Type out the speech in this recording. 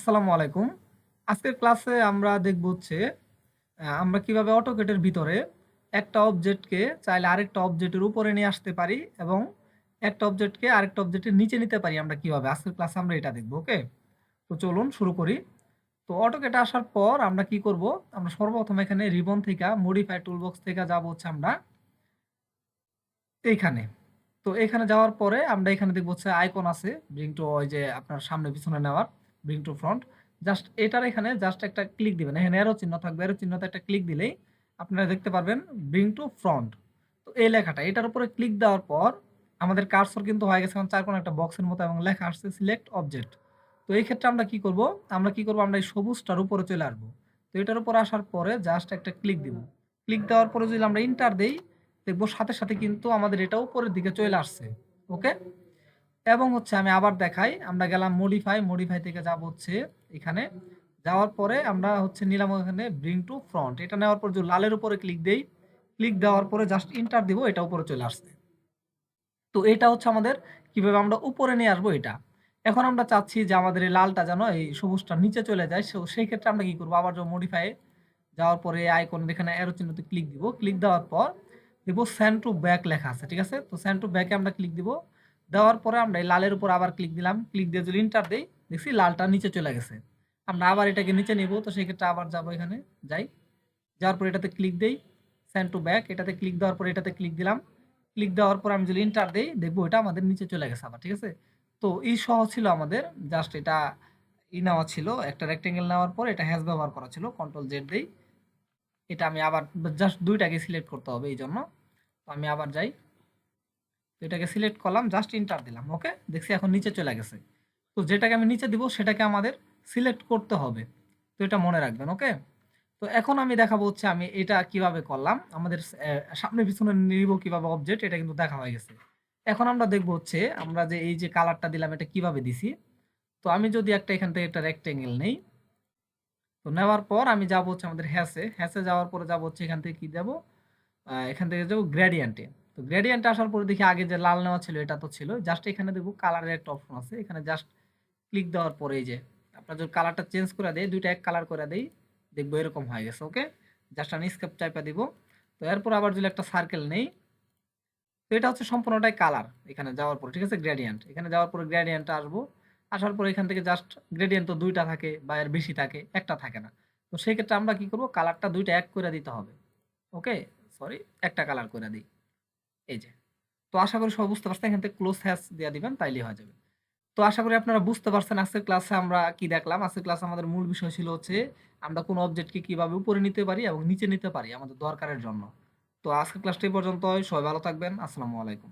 আসসালামু আলাইকুম। আজকের ক্লাসে আমরা দেখব হচ্ছে আমরা কীভাবে অটোকেটের ভিতরে একটা অবজেক্টকে চাইলে আরেকটা অবজেক্টের উপরে নিয়ে আসতে পারি এবং একটা অবজেক্টকে আরেকটা অবজেক্টের নিচে নিতে পারি আমরা কীভাবে। আজকের ক্লাসে আমরা এটা দেখব, ওকে? তো চলুন শুরু করি। তো অটোকেটে আসার পর আমরা কি করব, আমরা সর্বপ্রথম এখানে রিবন থেকে মডিফাই টুলবক্স থেকে যাব হচ্ছে আমরা এইখানে। তো এখানে যাওয়ার পরে আমরা এখানে দেখব হচ্ছে আইকন আছে ব্রিং টু ওই যে আপনার সামনে পিছনে নেওয়ার। ব্রিং টু ফ্রন্ট জাস্ট এটার এখানে জাস্ট একটা ক্লিক দিবেন। এখানে এরো চিহ্ন থাকবে। এরো চিহ্নতে একটা ক্লিক দিলেই আপনারা দেখতে পারবেন ব্রিং টু ফ্রন্ট তো এই লেখাটা, এটার উপরে ক্লিক দেওয়ার পর আমাদের কার্সর কিন্তু হয়ে গেছে। এখন চার কোন একটা বক্সের মতো এবং লেখা আসছে সিলেক্ট অবজেক্ট তো এই ক্ষেত্রে আমরা কি করব? আমরা কি করব? আমরা এই সবুজটার উপরে চলে আসব। তো এটার উপরে আসার পরে জাস্ট একটা ক্লিক দিব। ক্লিক দেওয়ার পরে যদি আমরা ইন্টার দেই, দেখব সাথে সাথে কিন্তু আমাদের এটা উপরের দিকে চলে আসছে। ওকে এবং হচ্ছে আমি আবার দেখাই, আমরা গেলাম মডিফাই মডিফাই থেকে যাব হচ্ছে এখানে। যাওয়ার পরে আমরা হচ্ছে নিলাম ওখানে ব্রিং টু ফ্রন্ট এটা নেওয়ার পর যে লালের উপরে ক্লিক দেই ক্লিক দেওয়ার পরে জাস্ট ইন্টার দিব, এটা উপরে চলে আসছে। তো এটা হচ্ছে আমাদের, কীভাবে আমরা উপরে নিয়ে আসব এটা। এখন আমরা চাচ্ছি যে আমাদের এই লালটা যেন এই সবুজটা নিচে চলে যায়, সো সেই ক্ষেত্রে আমরা কি করব? আবার যে মডিফাই যাওয়ার পরে আইকন এখানে অ্যারো চিহ্নতে ক্লিক দিব। ক্লিক দেওয়ার পর দেখব সেন্ড টু ব্যাক লেখা আছে, ঠিক আছে? তো সেন্ড টু ব্যাকে আমরা ক্লিক দিব। দেওয়ার পরে আমরা এই লালের উপর আবার ক্লিক দিলাম। ক্লিক দিয়ে যদি ইন্টার দিই, দেখছি লালটা নিচে চলে গেছে। আমরা আবার এটাকে নিচে নেব, তো সেই ক্ষেত্রে আবার যাব এখানে, যাই। যাওয়ার পর এটাতে ক্লিক দেই সেন্ড টু ব্যাক এটাতে ক্লিক দেওয়ার পর এটাতে ক্লিক দিলাম। ক্লিক দেওয়ার পর আমি যদি ইন্টার দিই, দেখব এটা আমাদের নিচে চলে গেছে আবার, ঠিক আছে? তো এই সহ ছিল আমাদের জাস্ট এটা ই নেওয়া ছিল, একটা রেক্টেঙ্গেল নেওয়ার পর এটা হ্যাশ ব্যবহার করা ছিল কন্ট্রোল জেড দিই। এটা আমি আবার জাস্ট দুইটাকে সিলেক্ট করতে হবে এই জন্য তো আমি আবার যাই। তো এটাকে সিলেক্ট করলাম জাস্ট ইন্টার দিলাম ওকে দেখছি এখন নিচে চলে গেছে। তো যেটাকে আমি নিচে দিব, সেটাকে আমাদের সিলেক্ট করতে হবে। তো এটা মনে রাখবেন ওকে তো এখন আমি দেখাবো হচ্ছে আমি এটা কীভাবে করলাম। আমাদের সামনে পিছনে নিব কীভাবে অবজেক্ট এটা কিন্তু দেখা হয়ে গেছে। এখন আমরা দেখব হচ্ছে, আমরা যে এই যে কালারটা দিলাম, এটা কীভাবে দিছি? তো আমি যদি একটা এখান থেকে একটা রেক্টেঙ্গেল নেই, তো নেওয়ার পর আমি যাব হচ্ছে আমাদের হ্যাসে হ্যাসে যাওয়ার পরে যাব হচ্ছে এখান থেকে কি যাব এখান থেকে যাব গ্রেডিয়েন্টে তো গ্রেডিয়েন্টে আসার পরে দেখি আগে যে লাল নেওয়া ছিল, এটা তো ছিল। জাস্ট এখানে দেখব কালারের একটা অপশন আছে। এখানে জাস্ট ক্লিক দেওয়ার পরে যে, আপনার যদি কালারটা চেঞ্জ করে দেয় দুইটা এক কালার করে দেই, দেখব এরকম হয়ে গেছে ওকে জাস্ট আমি স্কেপ চাইপা দিব। তো এরপর আবার যদি একটা সার্কেল নেই, তো এটা হচ্ছে সম্পূর্ণটাই কালার এখানে যাওয়ার পরে, ঠিক আছে? গ্রেডিয়েন্ট এখানে যাওয়ার পরে গ্রেডিয়েন্টটা আসব। আসার পরে এখান থেকে জাস্ট গ্রেডিয়েন্ট তো দুইটা থাকে বা এর বেশি থাকে, একটা থাকে না। তো সেক্ষেত্রে আমরা কি করব? কালারটা দুইটা এক করে দিতে হবে ওকে সরি একটা কালার করে দিই। এই যে। তো আশা করি সব বুঝতে পারছেন, এখান থেকে ক্লোজ হ্যাশ দিয়ে দিবেন তাইলে হয়ে যাবে। তো আশা করি আপনারা বুঝতে পারছেন আজকের ক্লাসে আমরা কি দেখলাম। আজকের ক্লাসে আমাদের মূল বিষয় ছিল হচ্ছে, আমরা কোন অবজেক্টকে কীভাবে উপরে নিতে পারি এবং নিচে নিতে পারি আমাদের দরকারের জন্য। তো আজকের ক্লাসটি পর্যন্ত সবাই ভালো থাকবেন। আসসালামু আলাইকুম।